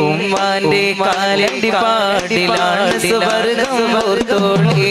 ഉമ്മാന്റെ കാലടി പാടിലാണ് സ്വർഗം ഓർത്തോളേ.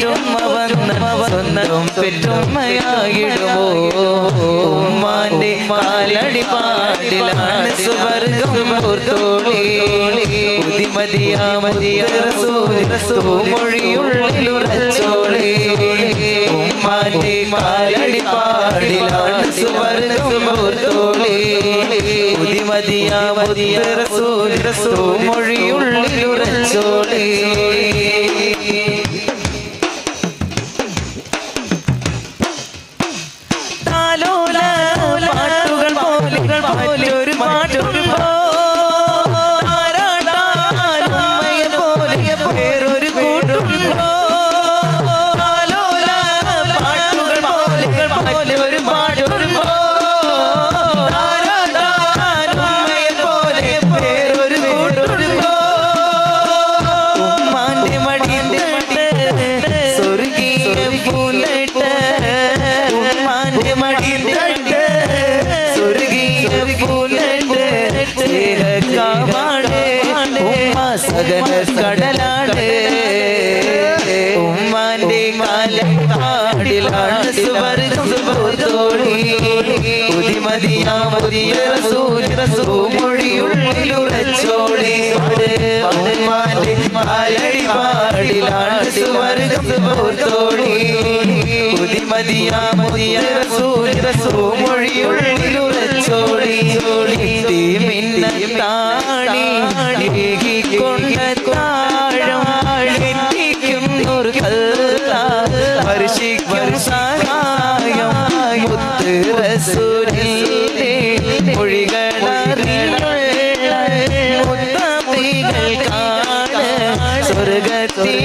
പൊന്നുമ്മ വന്ന പെറ്റുമ്മയായിടുമോ ഉമ്മാന്റെ കാലടി പാടിലാണ് സുവർഗം മൊഴിയുള്ളിലുറച്ചോളേ ഉമ്മാന്റെ കാലടി പാടിലാണ് സുവർഗം ഓർത്തോളേ മൊഴിയുള്ളിലുറച്ചോളേ ഉദിമതിയാമതിയ റസൂൽ റസൂൽ മൊഴിയുള്ളിലുറച്ചോടി ഉമ്മാന്റെ കാലടി പാടിലാണ് സുവർഗം സുബോധോടി ഉദിമതിയാമതിയ റസൂൽ റസൂൽ മൊഴിയുള്ളിലുറച്ചോടി തീ മിന്നത്താണി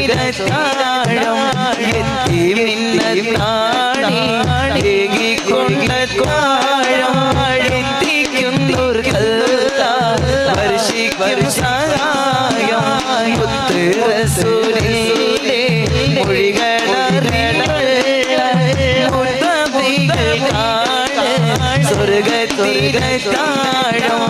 സ്വർഗത്തിരത്താഴം എത്തി മിന്നത്താണി ഏകിക്കൊണ്ട താഴം എത്തിക്കുന്നൊരു കല്ല സ്പർശിക്കും സഹായം. മുത്ത് റസൂലിന്റെ സ്വർഗത്തിരത്താഴം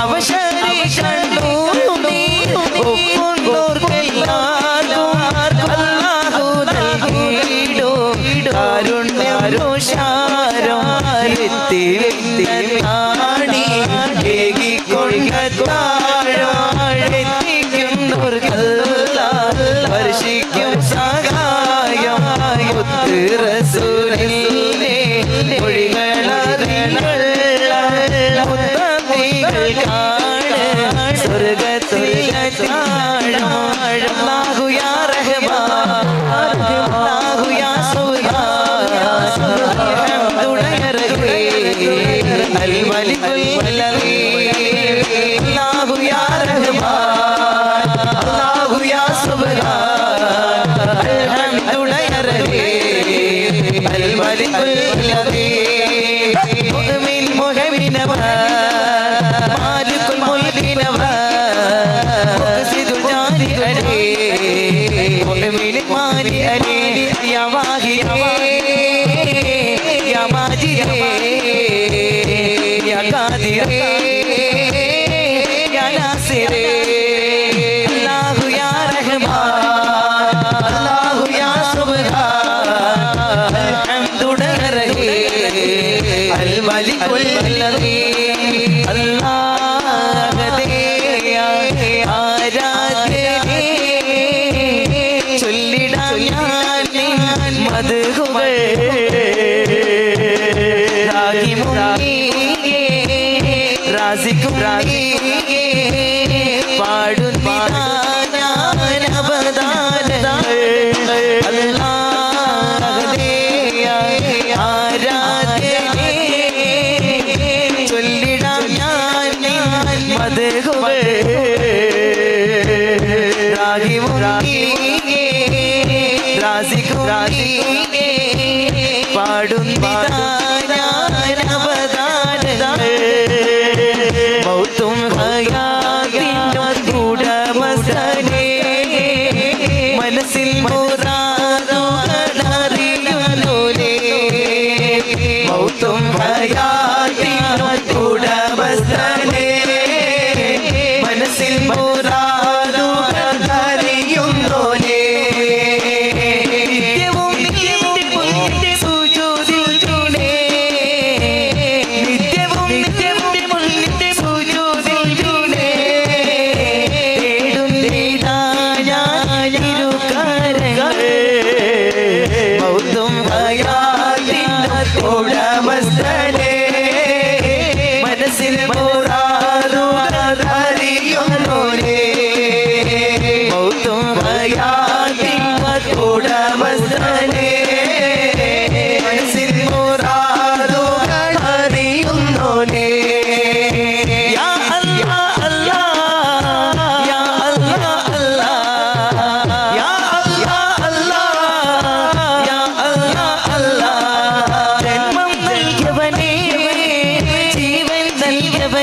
ಅವಶ್ಯ Tidur.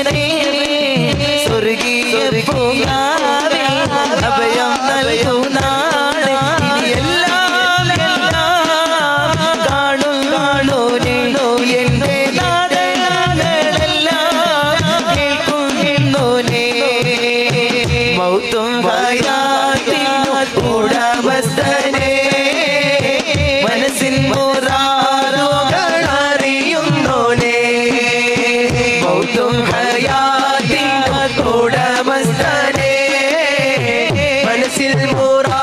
மனே சொருகிய பூங்கா. pura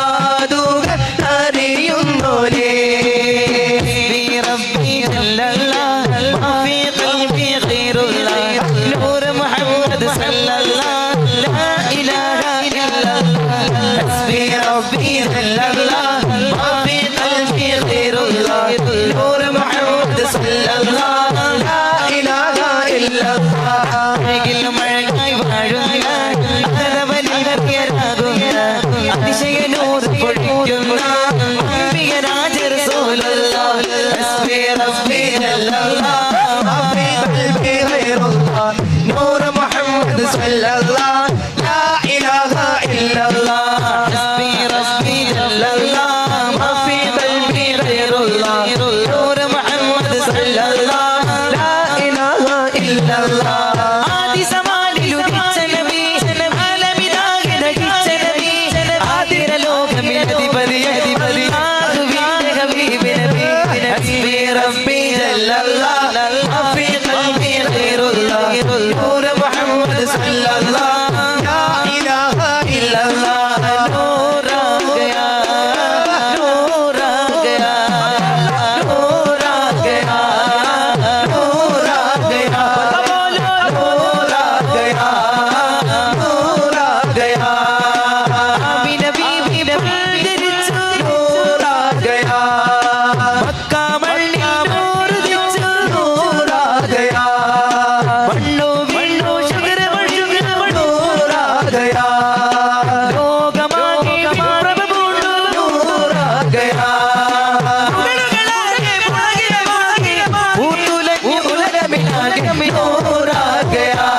illallah कोई और गया।